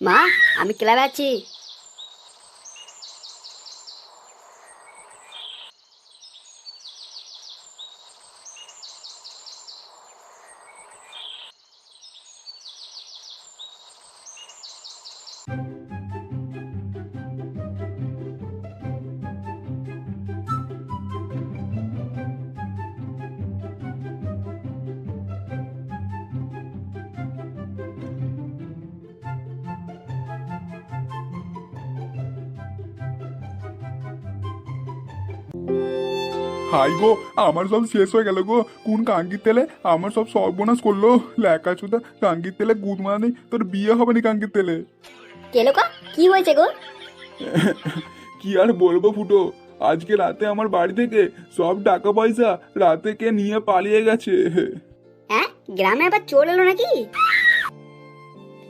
মা আমি ক্লাবে আছি। হাই গো আমার সব শেষ হয়ে গেল গো। কোন কাঙ্গির তেলে আমার সব সর্বনাশ করল? লেখা চুদা কাঙ্গির তেলে গুদ মারা নেই তোর বিয়ে হবে না কাঙ্গির তেলে। কেলোকা কি হয়েছে গো? কি আর বলব ফুটো আজকে রাতে আমার বাড়ি থেকে সব টাকা পয়সা রাতে কে নিয়ে পালিয়ে গেছে। হ্যাঁ গ্রামে আবার চোর এলো নাকি?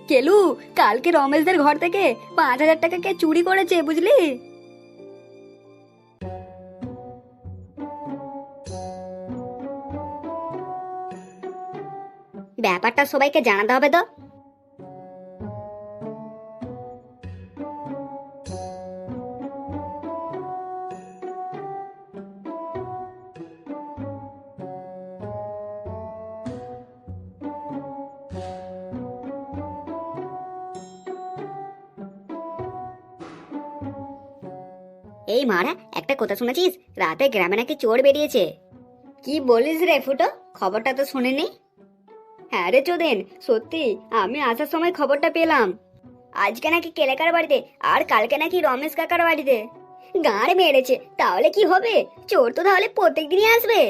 কেলু কালকে রমেশদের ঘর থেকে পাঁচ হাজার টাকা কে চুরি করেছে বুঝলি? ব্যাপারটা সবাইকে জানাতে হবে তো। এই মারা একটা কথা শুনেছিস? রাতে গ্রামে নাকি চোর বেরিয়েছে। কি বলিস রে ফুটো? খবরটা তো শুনিনি। হ্যাঁ রে চোদেন, সত্যি, আমি আসার সময় খবরটা পেলাম। আজকে নাকি কেলেকার বাড়িতে, আর কালকে নাকি রমেশ কাকার বাড়িতে। গাঁড়ে মেরেছে, তাহলে কি হবে? চোর তো তাহলে প্রত্যেক দিনই আসবে।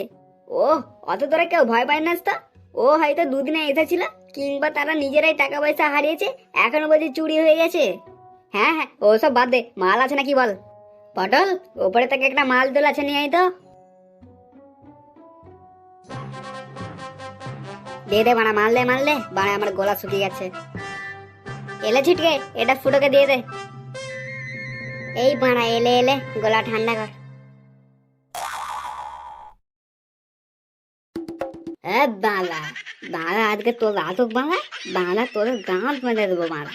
ও অত তোরা কেউ ভয় পায় না ও হয়তো দুদিনে এসেছিল কিংবা তারা নিজেরাই টাকা পয়সা হারিয়েছে, এখনও বলছে চুরি হয়ে গেছে। হ্যাঁ হ্যাঁ ওসব বাদ দে, মাল আছে নাকি বল। পটল, ওপরে থেকে একটা মাল দোল আছে নিয়ে তো। দিয়ে দে বাড়া মারলে মারলে মাল আমার গলা শুকিয়ে গেছে। এলে ছিটকে, এটা ফুটোকে দিয়ে দে। এই বাড়া, এলে এলে, গলা ঠান্ডা কর। বালা বালা, আজকে তোর আসুক বালা বালা তোর গাঁত বেঁধে দেবো বালা।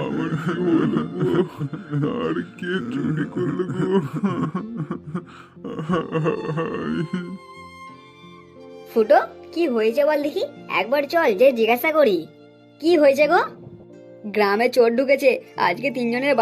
আমার কি? আর কে চুরি করল গো ফুটো, কি হয়েছে বল দেখি? একবার চল যে জিজ্ঞাসা করি। কি হয়েছে গো? গ্রামে চোর ঢুকেছে। আজকে তিনজনের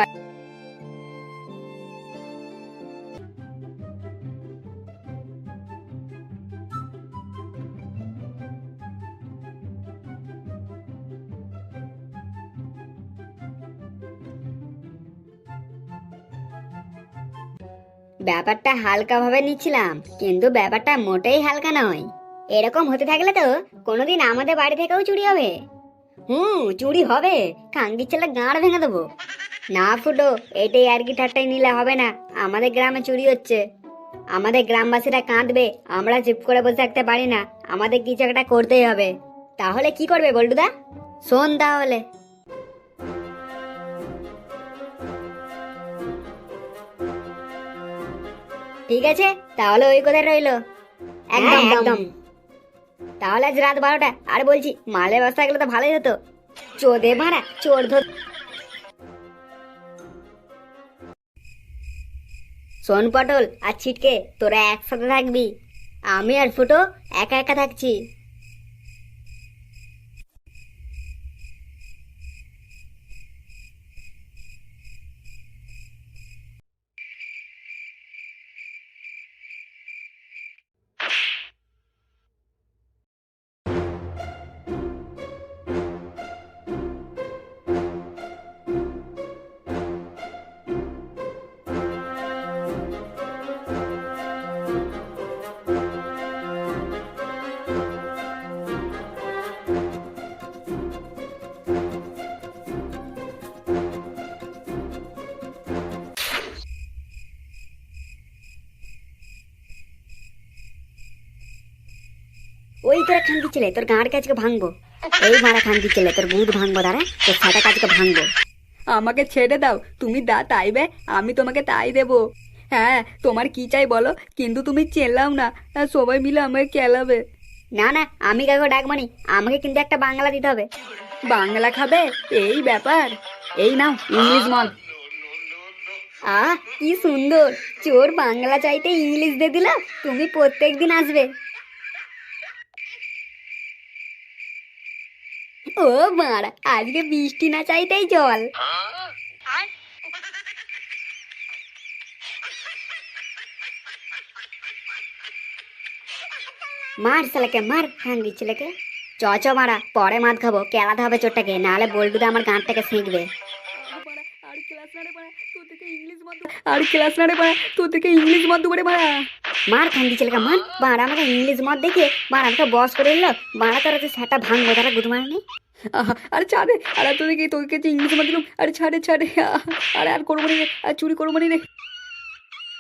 ব্যাপারটা হালকা ভাবে নিচ্ছিলাম, কিন্তু ব্যাপারটা মোটেই হালকা নয়। এরকম হতে থাকলে তো কোনোদিন আমাদের বাড়ি থেকেও চুরি হবে। হুম, চুরি হবে। কাঙ্গির ছেলে গাঁড় ভেঙে দেবো। না ফুটো, এটাই আর কি ঠাট্টাই নিলে হবে না। আমাদের গ্রামে চুরি হচ্ছে। আমাদের গ্রামবাসীরা কাঁদবে, আমরা চুপ করে বসে থাকতে পারি না। আমাদের কিছু একটা করতেই হবে। তাহলে কি করবে বল্টুদা? শোন তাহলে। ঠিক আছে? তাহলে ওই কথাই রইল। একদম একদম। তাহলে আজ রাত বারোটা আর বলছি মালের ব্যবস্থা গেলে তো ভালোই হতো। চোদে মারা চোর ধর শোন পটল আর ছিটকে তোরা একসাথে থাকবি। আমি আর ফুটো একা একা থাকছি। তোরা খানকি ছেলে তোর গাঁড় কাজকে ভাঙবো। এই মারা খানকি ছেলে তোর বুধ ভাঙবো দাঁড়া তোর সাটা কাজকে ভাঙবো। আমাকে ছেড়ে দাও তুমি দা তাইবে আমি তোমাকে তাই দেবো। হ্যাঁ তোমার কি চাই বলো কিন্তু তুমি চেলাও না সবাই মিলে আমাকে কেলাবে। না না আমি কাকু ডাকবানি আমাকে কিন্তু একটা বাংলা দিতে হবে। বাংলা খাবে? এই ব্যাপার? এই নাও ইংলিশ মদ আহ কি সুন্দর চোর বাংলা চাইতে ইংলিশ দিয়ে দিলা তুমি প্রত্যেক দিন আসবে। ও মারা আজকে বৃষ্টি না চাইতেই জল। মার ছেলেকে মার ছেলেকে। চ চ মারা পরে মাত খাব কেলাতে হবে চোরটাকে নাহলে বল্টুদা আমার গাঁটটাকে শিখবে আর ক্লাস না রে বাড়া ইংলিশ মদ আর ক্লাস না রে বাড়া। মার খান্দি ছেলেকে মার বাড়া আমাকে ইংলিশ মত দেখে বাড়া আমাকে বস করে দিল বাড়া তোর সেটা ভাঙবো তারা গুদ মারনি আহা, আরে ছাড়ে আরে তোদেরকে তোকে ইংলিশ মাধ্যম আরে ছাড়ে ছাড়ে আরে আর করব নি আর চুরি করব নি রে।